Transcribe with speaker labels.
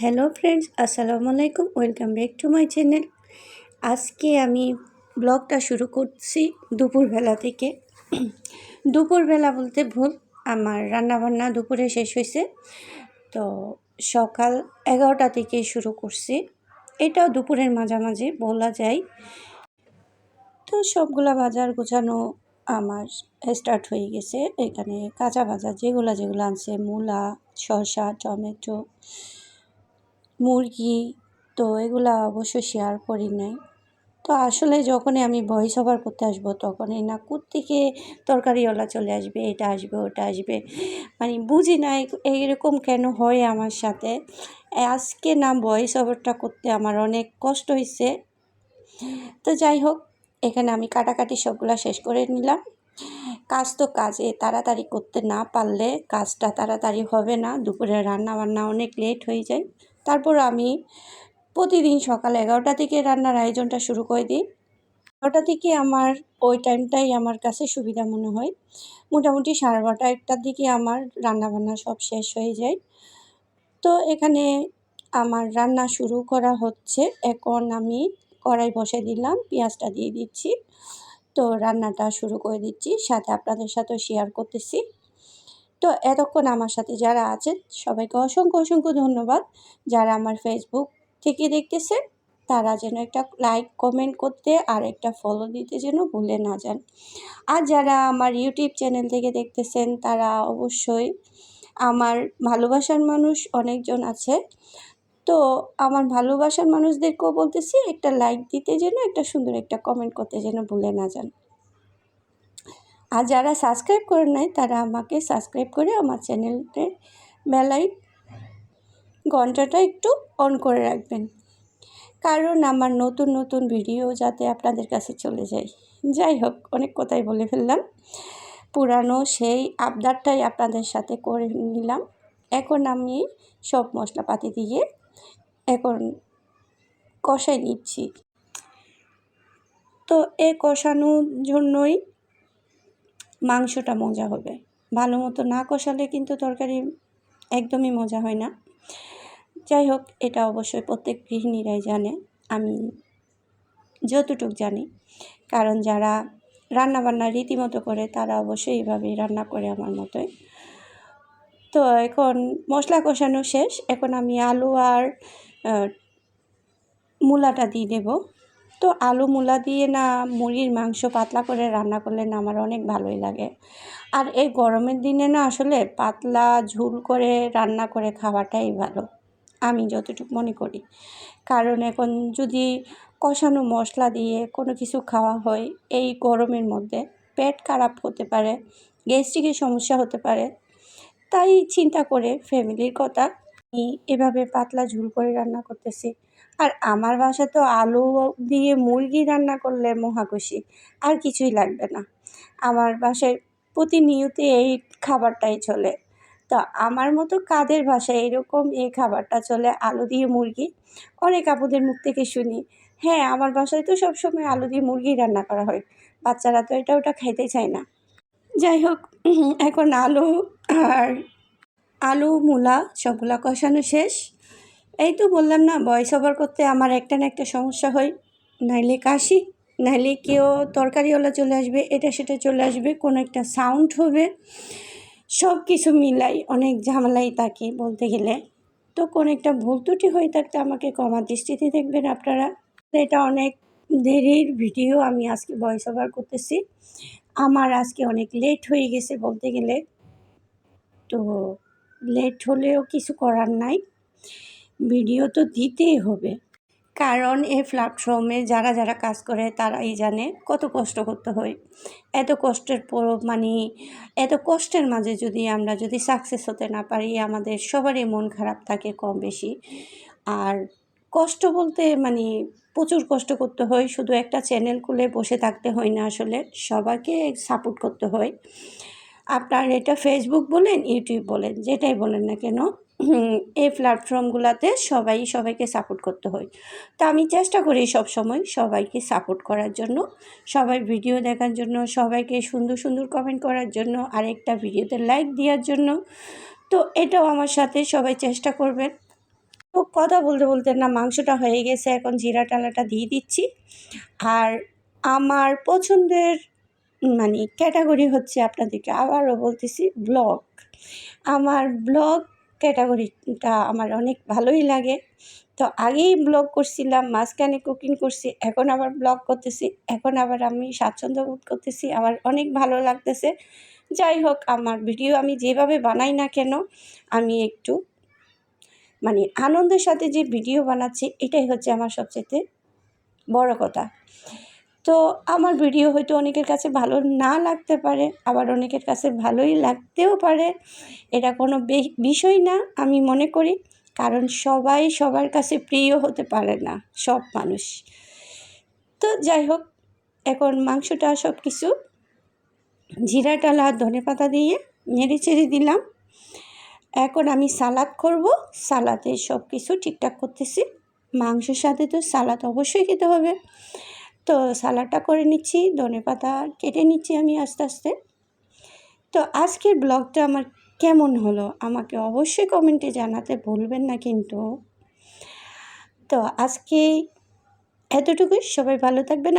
Speaker 1: Hello friends, আসসালামু আলাইকুম, welcome back to my channel. আজকে আমি ব্লগটা শুরু করছি দুপুরবেলা থেকে। দুপুরবেলা বলতে ভুল আমার রান্নাবান্না দুপুরে শেষ হয়েছে। তো সকাল এগারোটা থেকে শুরু করছি। এটাও দুপুরের মাঝামাঝি, বলা যায়। তো সবগুলা বাজার গোছানো আমার স্টার্ট হয়ে গেছে। এখানে কাঁচা বাজার যেগুলো যেগুলো আনছে, মূলা, শসা, টমেটো মুরগি তো এগুলা অবশ্য শেয়ার করি নাই। তো আসলে যখনই আমি ভয়েস ওভার করতে আসব তখনই না থেকে তরকারিওয়ালা চলে আসবে, এটা আসবে, ওটা আসবে? মানে বুঝি না এইরকম কেন হয় আমার সাথে? আজকে না ভয়েস ওভারটা করতে আমার অনেক কষ্ট হয়েছে তো যাই হোক, এখানে আমি কাটাকাটি সবগুলা শেষ করে নিলাম। কাজ তো কাজে, তাড়াতাড়ি করতে না পারলে কাজটা তাড়াতাড়ি হবে না, দুপুরে রান্না বান্না অনেক লেট হয়ে যায়। তারপর আমি প্রতিদিন সকাল এগারোটা থেকে রান্নার আয়োজনটা শুরু করে দিই। এগারোটা থেকে আমার ওই টাইমটাই আমার কাছে সুবিধা মনে হয়। মোটামুটি সাড়ে বারোটা একটার দিকে আমার রান্নাবান্না সব শেষ হয়ে যায়। তো এখানে আমার রান্না শুরু করা হচ্ছে। এখন আমি কড়াই বসে দিলাম, পেঁয়াজটা দিয়ে দিচ্ছি। তো রান্নাটা শুরু করে দিচ্ছি, সাথে আপনাদের সাথেও শেয়ার করতেছি। তো এতক্ষণ আমার সাথে যারা আছেন, সবাইকে অসংখ্য অসংখ্য ধন্যবাদ। যারা আমার ফেসবুক থেকে দেখতেছে তারা যেন একটা লাইক কমেন্ট করতে আর একটা ফলো দিতে যেন ভুলে না যান। আর যারা আমার ইউটিউব চ্যানেল থেকে দেখতেছেন, তারা অবশ্যই আমার ভালোবাসার মানুষ অনেকজন আছে। তো আমার ভালোবাসার মানুষদেরকেও বলতেছি, একটা লাইক দিতে যেন, একটা সুন্দর একটা কমেন্ট করতে যেন ভুলে না যান। আর যারা সাবস্ক্রাইব করে নেয় তারা আমাকে সাবস্ক্রাইব করে আমার চ্যানেলতে বেলায় ঘন্টাটা একটু অন করে রাখবেন। কারণ আমার নতুন নতুন ভিডিও যাতে আপনাদের কাছে চলে যায়। যাই হোক, অনেক কথাই বলে ফেললাম। পুরানো সেই আবদারটাই আপনাদের সাথে করে নিলাম। এখন আমি সব মশলাপাতি দিয়ে এখন কষাই নিচ্ছি। তো এ কষানোর জন্যই মাংসটা মজা হবে। ভালো মতো না কষালে কিন্তু তরকারি একদমই মজা হয় না। যাই হোক, এটা অবশ্যই প্রত্যেক গৃহিণীরাই জানে। আমি যতটুক জানি, কারণ যারা রান্নাবান্না রীতিমতো করে, তারা অবশ্যই এইভাবেই রান্না করে আমার মতোই। তো এখন মশলা কষানো শেষ। এখন আমি আলু আর মূলাটা দিয়ে দেবো। তো আলু মূলা দিয়ে না মুরগির মাংস পাতলা করে রান্না করলে না আমার অনেক ভালোই লাগে। আর এই গরমের দিনে না আসলে পাতলা, ঝুল করে রান্না করে খাওয়াটাই ভালো। আমি যতটুকু মনে করি। কারণ এখন যদি কষানো মশলা দিয়ে কোনো কিছু খাওয়া হয় এই গরমের মধ্যে পেট খারাপ হতে পারে, গ্যাস্ট্রিকের সমস্যা হতে পারে। তাই চিন্তা করে ফ্যামিলির কথা এভাবে পাতলা ঝুল করে রান্না করতেছি। আর আমার বাসা তো আলু দিয়ে মুরগি রান্না করলে মহাখুশি আর কিছুই লাগবে না। আমার বাসায় প্রতিনিয়ত এই খাবারটাই চলে। তো আমার মতো কাদের বাসায় এরকম এই খাবারটা চলে? আলু দিয়ে মুরগি? অনেক আপুদের মুখ থেকে শুনি। হ্যাঁ আমার বাসায় তো সবসময় আলু দিয়ে মুরগি রান্না করা হয়। বাচ্চারা তো এটা ওটা খাইতে চায় না। যাই হোক, এখন আলু আর আলু, মূলা সবগুলা কষানো শেষ। এই তো বললাম না ভয়েস ওভার করতে আমার একটা না একটা সমস্যা হয়। নাইলে কাশি, নাইলে কেউ তরকারিওয়ালা চলে আসবে, এটা সেটা চলে আসবে, কোনো একটা সাউন্ড হবে। সব কিছু মিলাই অনেক ঝামেলাই থাকে বলতে গেলে। তো কোনো একটা ভুল ত্রুটি হয়ে থাকতে আমাকে কমা দৃষ্টিতে দেখবেন আপনারা। এটা অনেক দেরির ভিডিও আমি আজকে ভয়েস ওভার করতেছি। আমার আজকে অনেক লেট হয়ে গেছে বলতে গেলে। তো লেট হলেও কিছু করার নাই। ভিডিও তো দিতেই হবে। কারণ এই প্ল্যাটফর্মে যারা যারা কাজ করে, তারাই জানে কত কষ্ট করতে হয়। এত কষ্টের পর মানে এত কষ্টের মাঝে যদি আমরা যদি সাকসেস হতে না পারি, আমাদের সবারই মন খারাপ থাকে কম বেশি। আর কষ্ট বলতে মানে প্রচুর কষ্ট করতে হয়। শুধু একটা চ্যানেল খুলে বসে থাকতে হয় না আসলে, সবাইকে সাপোর্ট করতে হয়। আপনার এটা ফেসবুক বলেন ইউটিউব বলেন, যেটাই বলেন না কেন এই প্ল্যাটফর্মগুলোতে সবাই, সবাইকে সাপোর্ট করতে হয়। তো আমি চেষ্টা করি সব সময় সবাইকে সাপোর্ট করার জন্য, সবাই ভিডিও দেখার জন্য, সবাইকে সুন্দর সুন্দর কমেন্ট করার জন্য, আরেকটা ভিডিওতে লাইক দেওয়ার জন্য। তো এটাও আমার সাথে সবাই চেষ্টা করবেন তো কথা বলতে বলতে না, মাংসটা হয়ে গেছে, এখন জিরা টালাটা দিয়ে দিচ্ছি। আর আমার পছন্দের মানে ক্যাটাগরি হচ্ছে আপনাদেরকে আবারও বলতেছি ব্লগ আমার ব্লগ ক্যাটাগরিটা আমার অনেক ভালোই লাগে। তো আগেই ব্লগ করছিলাম, মাঝখানে কুকিং করছি, এখন আবার ব্লগ করতেছি, এখন আবার আমি স্বাচ্ছন্দ্য বোধ করতেছি, আমার অনেক ভালো লাগতেছে। যাই হোক, আমার ভিডিও আমি যেভাবে বানাই না কেন, আমি একটু মানে আনন্দের সাথে যে ভিডিও বানাচ্ছি, এটাই হচ্ছে আমার সবচেয়ে বড় কথা। তো আমার ভিডিও হয়তো অনেকের কাছে ভালো না লাগতে পারে, আবার অনেকের কাছে ভালোই লাগতেও পারে। এটা কোনো বিষয় না, আমি মনে করি, কারণ সবাই সবার কাছে প্রিয় হতে পারে না, সব মানুষ। তো যাই হোক, এখন মাংসটা সব কিছু জিরা টালা ধনে পাতা দিয়ে নেড়ে চেড়ে দিলাম। এখন আমি সালাদ করব, সালাদে সব কিছু ঠিকঠাক করতেছি। মাংসের সাথে তো সালাদ অবশ্যই খেতে হবে। তো সালাডটা করে নিচ্ছি, ধনে পাতা কেটে নিচ্ছি আমি আস্তে আস্তে। তো আজকের ব্লগটা আমার কেমন হলো আমাকে অবশ্যই কমেন্টে জানাতে ভুলবেন না কিন্তু। তো আজকে এতটুকুই, সবাই ভালো থাকবেন।